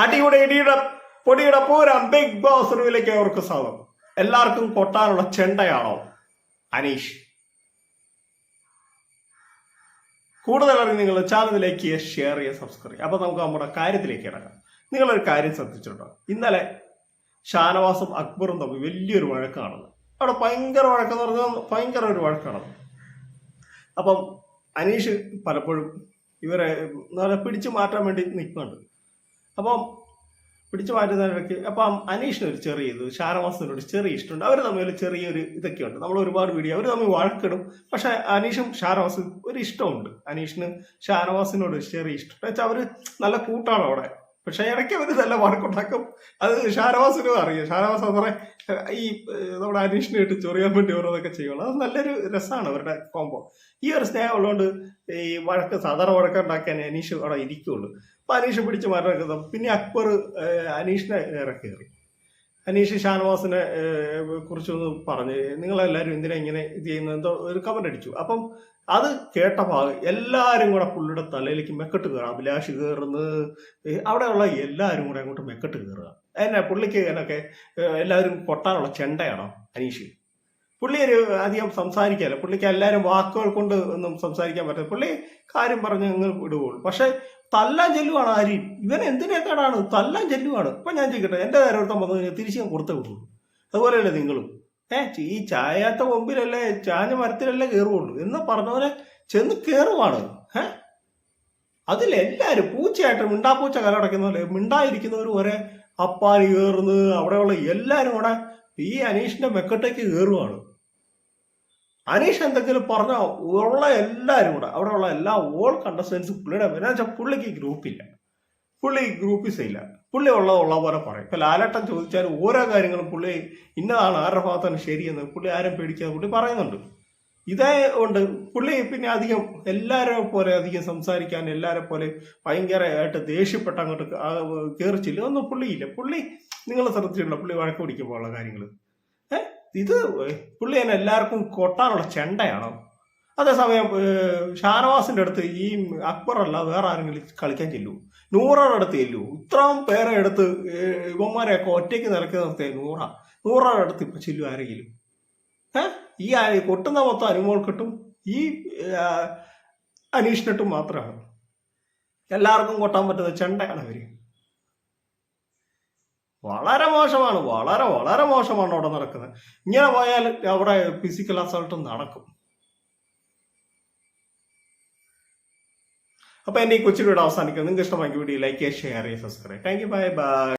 അടിയുടെ ഇടിയുടെ പൊടിയുടെ പൂരം ബിഗ് ബോസ് റൂമിലേക്ക് അവർക്ക് സ്വാഗതം. എല്ലാവർക്കും കൊട്ടാനുള്ള ചെണ്ടയാണോ? അനീഷ്. കൂടുതൽ അറിഞ്ഞ് നിങ്ങൾ ചാനലിലേക്ക് ഷെയർ ചെയ്യുക സബ്സ്ക്രൈബ് ചെയ്യുക. അപ്പൊ നമുക്ക് നമ്മുടെ കാര്യത്തിലേക്ക് കിടക്കാം. നിങ്ങളൊരു കാര്യം ശ്രദ്ധിച്ചിട്ടുണ്ടോ? ഇന്നലെ ഷാനവാസും അക്ബറും തമ്മിൽ വലിയൊരു വഴക്കാണെന്ന് അവിടെ ഭയങ്കര വഴക്കെന്ന് പറഞ്ഞാൽ ഭയങ്കര ഒരു വഴക്കാണ് അപ്പം അനീഷ് പലപ്പോഴും ഇവരെ പിടിച്ചു മാറ്റാൻ വേണ്ടി നിൽക്കുന്നുണ്ട്. അപ്പം പിടിച്ചു മാറ്റുന്ന വ്യക്തി അപ്പം അനീഷിന് ഒരു ചെറിയ ഇത് ഷാരവാസിനോട് ചെറിയ ഇഷ്ടമുണ്ട്. അവർ തമ്മിൽ ചെറിയൊരു ഇതൊക്കെ ഉണ്ട് നമ്മൾ ഒരുപാട് വീഡിയോ അവർ തമ്മിൽ വഴക്കിടും പക്ഷെ അനീഷും ഷാരവാസും ഒരു ഇഷ്ടമുണ്ട്. അനീഷിന് ഷാരവാസിനോട് ചെറിയ ഇഷ്ടം. വെച്ചാൽ അവർ നല്ല കൂട്ടാണ് അവിടെ. പക്ഷെ ഇടയ്ക്ക് അവർ നല്ല വഴക്കുണ്ടാക്കും. അത് ഷാനവാസിനും അറിയാം. ഷാരവാസ് അത്ര ഈ നമ്മുടെ അനീഷിനെ ഇട്ട് ചൊറിയാൻ വേണ്ടി ഓരോന്നൊക്കെ ചെയ്യുള്ളൂ അത് നല്ലൊരു രസമാണ് അവരുടെ കോമ്പോ ഈ ഒരു സ്നേഹം ഉള്ളതുകൊണ്ട് ഈ വഴക്ക് സാധാരണ വഴക്കം ഉണ്ടാക്കാൻ അനീഷ് അവിടെ ഇരിക്കുള്ളൂ. അപ്പൊ അനീഷ് പിടിച്ച് മാറ്റാൻ പിന്നെ അക്ബർ അനീഷിനെ ഇറക്കി കയറി അനീഷ് ഷാനവാസിനെ കുറിച്ചൊന്ന് പറഞ്ഞ് നിങ്ങളെല്ലാവരും എന്തിനാ ഇങ്ങനെ ഇത് ചെയ്യുന്നത്? എന്തോ ഒരു കമന്റ് അടിച്ചു. അപ്പം അത് കേട്ട ഭാഗം എല്ലാവരും കൂടെ പുള്ളിയുടെ തലയിലേക്ക് മെക്കെട്ട് കയറുക അഭിലാഷ് കയറുന്നത് അവിടെയുള്ള എല്ലാവരും കൂടെ അങ്ങോട്ട് മെക്കെട്ട് കയറുക എന്നാ പുള്ളിക്ക് എന്നൊക്കെ എല്ലാവരും പൊട്ടാനുള്ള ചെണ്ടയാണോ അനീഷ്? പുള്ളി ഒരു അധികം സംസാരിക്കാല്ല പുള്ളിക്ക് എല്ലാവരും വാക്കുകൾ കൊണ്ട് ഒന്നും സംസാരിക്കാൻ പറ്റില്ല. പുള്ളി കാര്യം പറഞ്ഞ് അങ്ങ് വിടുകയുള്ളൂ പക്ഷെ തല്ലാൻ ചെല്ലുവാണ് ആര്? ഇവൻ എന്തിനേക്കാടാണ് തല്ലാൻ ചെല്ലുവാണ്. ഇപ്പൊ ഞാൻ ചോദിക്കട്ടെ എന്റെ നേരെ ഒരുത്തം വന്നു കഴിഞ്ഞാൽ തിരിച്ച് ഞാൻ കൊടുത്തേ വിടുള്ളൂ. അതുപോലെയല്ലേ നിങ്ങളും? ഏ ഈ ചായാത്ത കൊമ്പിലല്ലേ ചാഞ്ഞ മരത്തിലല്ലേ കയറുള്ളൂ എന്ന് പറഞ്ഞവരെ ചെന്ന് കയറുവാണ് ഏ? അതിലെല്ലാരും പൂച്ചയായിട്ട് മിണ്ടാപ്പൂച്ച കലടക്കുന്ന പോലെ മിണ്ടായിരിക്കുന്നവർ വരെ അപ്പാൽ കയറുന്നത് അവിടെയുള്ള എല്ലാരും കൂടെ ഈ അനീഷിന്റെ മെക്കട്ടേക്ക് കയറുവാണ് അനീഷ് എന്തെങ്കിലും പറഞ്ഞാൽ ഉള്ള എല്ലാവരും കൂടെ ഉള്ള എല്ലാ ഓൾ കണ്ടസ്റ്റൻസും പുള്ളിയുടെ എന്നുവെച്ചാൽ പുള്ളിക്ക് ഗ്രൂപ്പില്ല പുള്ളി ഗ്രൂപ്പിസ് ഇല്ല. പുള്ളി ഉള്ളത് ഉള്ള പോലെ പറയും. ഇപ്പൊ ലാലട്ടൻ ചോദിച്ചാൽ ഓരോ കാര്യങ്ങളും പുള്ളി ഇന്നതാണ് ആരുടെ ഭാഗത്താണ് ശരിയെന്ന് പുള്ളി ആരും പേടിക്കാതെ പുള്ളി പറയുന്നുണ്ട്. ഇതേ കൊണ്ട് പുള്ളി പിന്നെ അധികം എല്ലാവരെ പോലെ അധികം സംസാരിക്കാൻ എല്ലാവരെ പോലെ ഭയങ്കരമായിട്ട് ദേഷ്യപ്പെട്ട് അങ്ങോട്ട് കയറിച്ചില്ല ഒന്നും പുള്ളിയില്ല. പുള്ളി നിങ്ങൾ ശ്രദ്ധിച്ചിട്ടുണ്ടോ? പുള്ളി വഴക്ക് പിടിക്കുമ്പോഴുള്ള കാര്യങ്ങൾ ഇത് പുള്ളി തന്നെ എല്ലാവർക്കും കൊട്ടാനുള്ള ചെണ്ടയാണോ? അതേസമയം ഷാനവാസിന്റെ അടുത്ത് ഈ അക്ബർ അല്ല വേറെ ആരെങ്കിലും കളിക്കാൻ ചെല്ലൂ. നൂറയുടെ അടുത്ത് ചെല്ലൂ. ഇത്രയും പേരെ എടുത്ത് യുവന്മാരെയൊക്കെ ഒറ്റയ്ക്ക് നിലക്കി നിർത്തിയ നൂറ. നൂറയുടെ അടുത്ത് ഇപ്പൊ ചെല്ലു ആരെങ്കിലും. ഏഹ് ഈ കൊട്ടുന്ന മൊത്തം അനുമോൾ കിട്ടും ഈ അനീഷിനിട്ടും മാത്രമാണ്. എല്ലാവർക്കും കൊട്ടാൻ പറ്റുന്ന ചെണ്ടയാണ് അവർ വളരെ മോശമാണ് വളരെ വളരെ മോശമാണ് അവിടെ നടക്കുന്നത്. ഇങ്ങനെ പോയാൽ അവിടെ ഫിസിക്കൽ അസൾട്ട് നടക്കും. അപ്പൊ എന്റെ ഈ കൊച്ചിലൂടെ വീഡിയോ അവസാനിക്കും നിങ്ങൾക്ക് ഇഷ്ടമായി വീഡിയോ ലൈക്ക് ചെയ്യുക ഷെയർ ചെയ്യുക subscribe thank you bye bye